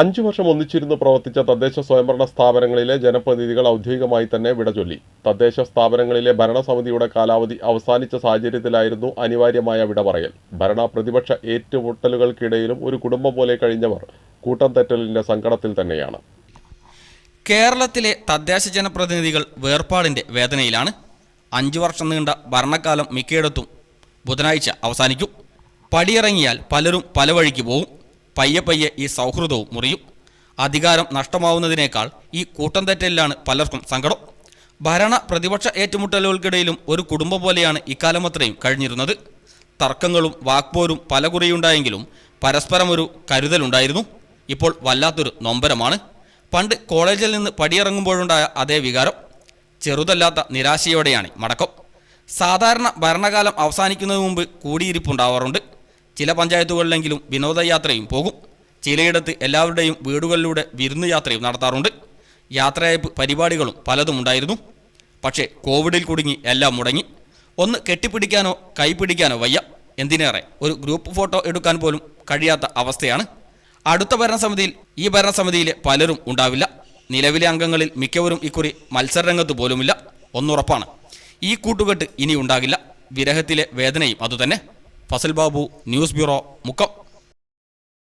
അഞ്ചു വർഷം ഒന്നിച്ചിരുന്ന് പ്രവർത്തിച്ച തദ്ദേശ സ്വയംഭരണ സ്ഥാപനങ്ങളിലെ ജനപ്രതിനിധികൾ ഔദ്യോഗികമായി തന്നെ വിട ചൊല്ലി. തദ്ദേശ സ്ഥാപനങ്ങളിലെ ഭരണസമിതിയുടെ കാലാവധി അവസാനിച്ച സാഹചര്യത്തിലായിരുന്നു അനിവാര്യമായ വിട പറയൽ ഭരണ പ്രതിപക്ഷ ഏറ്റുമുട്ടലുകൾക്കിടയിലും ഒരു കുടുംബം പോലെ കഴിഞ്ഞവർ കൂട്ടം തെറ്റലിന്റെ സങ്കടത്തിൽ തന്നെയാണ്. കേരളത്തിലെ തദ്ദേശ ജനപ്രതിനിധികൾ വേർപാടിന്റെ വേദനയിലാണ്. അഞ്ചു വർഷം നീണ്ട ഭരണകാലം മിക്കയിടത്തും ബുധനാഴ്ച അവസാനിക്കും. പടിയിറങ്ങിയാൽ പലരും പല വഴിക്ക് പോവും പയ്യെ പയ്യെ ഈ സൗഹൃദവും മുറിയും അധികാരം നഷ്ടമാവുന്നതിനേക്കാൾ ഈ കൂട്ടം തെറ്റലിലാണ് പലർക്കും സങ്കടം. ഭരണ പ്രതിപക്ഷ ഏറ്റുമുട്ടലുകൾക്കിടയിലും ഒരു കുടുംബം പോലെയാണ് ഇക്കാലമത്രയും കഴിഞ്ഞിരുന്നത്. തർക്കങ്ങളും വാക്പോരും പല കുറിയുണ്ടായെങ്കിലും പരസ്പരം ഒരു കരുതലുണ്ടായിരുന്നു. ഇപ്പോൾ വല്ലാത്തൊരു നൊമ്പരമാണ്. പണ്ട് കോളേജിൽ നിന്ന് പടിയിറങ്ങുമ്പോഴുണ്ടായ അതേ വികാരം. ചെറുതല്ലാത്ത നിരാശയോടെയാണ് മടക്കം. സാധാരണ ഭരണകാലം അവസാനിക്കുന്നതിന് മുമ്പ് കൂടിയിരിപ്പുണ്ടാവാറുണ്ട്. ചില പഞ്ചായത്തുകളിലെങ്കിലും വിനോദയാത്രയും പോകും. ചിലയിടത്ത് എല്ലാവരുടെയും വീടുകളിലൂടെ വിരുന്ന് യാത്രയും നടത്താറുണ്ട്. യാത്രയയപ്പ് പരിപാടികളും പലതും ഉണ്ടായിരുന്നു. പക്ഷേ കോവിഡിൽ കുടുങ്ങി എല്ലാം മുടങ്ങി. ഒന്ന് കെട്ടിപ്പിടിക്കാനോ കൈപിടിക്കാനോ വയ്യ. എന്തിനേറെ? ഒരു ഗ്രൂപ്പ് ഫോട്ടോ എടുക്കാൻ പോലും കഴിയാത്ത അവസ്ഥയാണ്. അടുത്ത ഭരണസമിതിയിൽ ഈ ഭരണസമിതിയിലെ പലരും ഉണ്ടാവില്ല. നിലവിലെ അംഗങ്ങളിൽ മിക്കവരും ഇക്കുറി മത്സരരംഗത്ത് പോലുമില്ല. ഒന്നുറപ്പാണ്. ഈ കൂട്ടുകെട്ട് ഇനി ഉണ്ടാകില്ല. വിരഹത്തിലെ വേദനയും അതുതന്നെ. Fasal Babu news bureau Mukkam.